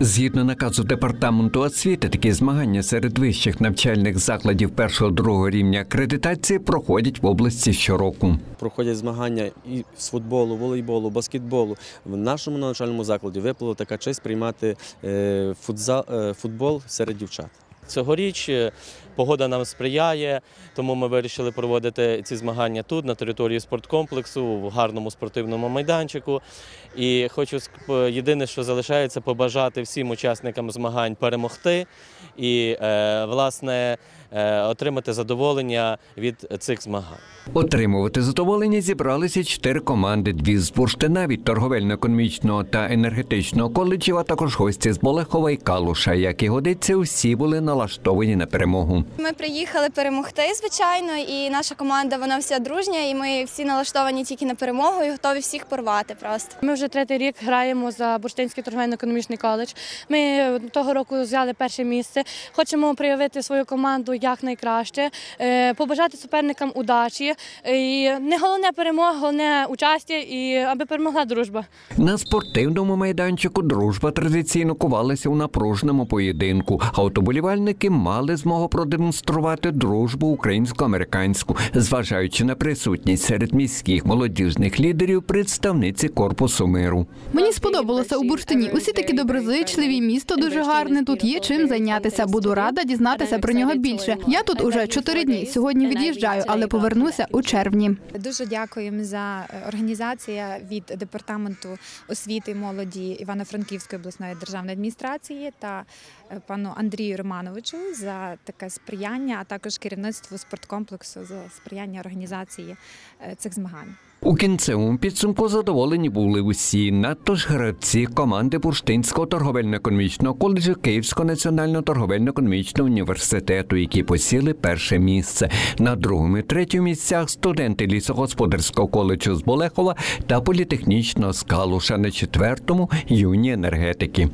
Згідно наказу департаменту освіти, такі змагання серед вищих навчальних закладів першого другого рівня акредитації проходять в області щороку. проходять змагання і з футболу, волейболу, баскетболу. В нашому навчальному закладі випала така честь приймати е, футзал, е, футбол серед дівчат. Цьогоріч е, погода нам сприяє, тому ми вирішили проводити ці змагання тут, на території спорткомплексу, в гарному спортивному майданчику. І хочу ск- єдине, що залишається, побажати всім учасникам змагань перемогти і, е, власне, е, отримати задоволення від цих змагань. Отримувати задоволення зібралися чотири команди: дві з бурштина від торговельно-економічного та енергетичного коледжів, а також гості з Болехова і Калуша. Як і годиться, усі були налаштовані на перемогу. Ми приїхали перемогти, звичайно, і наша команда вона вся дружня, і ми всі налаштовані тільки на перемогу і готові всіх порвати просто. Ми вже третій рік граємо за Бурштинський торговельно-економічний коледж. Ми того року взяли перше місце. Хочемо проявити свою команду якнайкраще, е, побажати суперникам удачі. І не головне перемога, головне участя і аби перемогла дружба. На спортивному майданчику дружба традиційно кувалася у напружному поєдинку. А от уболівальники мали змогу продемонструвати дружбу українсько-американську, зважаючи на присутність серед міських молодіжних лідерів представниці корпусу миру. Мені сподобалося у бурштині. Усі такі доброзичливі, місто дуже гарне. Тут є чим зайнятися. Буду рада дізнатися про нього більше. Я тут уже чотири дні. Сьогодні від'їжджаю, але повернуся у червні. Дуже дякуємо за організація від департаменту освіти і молоді Івано-Франківської обласної державної адміністрації та е, пану Андрію Романовичу за таке сприяння, а також керівництву спорткомплексу за сприяння організації е, цих змагань. У кінцевому підсумку задоволені були усі, надто ж гравці команди Бурштинського торговельно-економічного коледжу Київського національного торговельно-економічного університету, які посіли перше місце. На другому і третьому місцях студенти лісогосподарського коледжу з Болехова та політехнічного з Калуша на четвертому юні енергетики.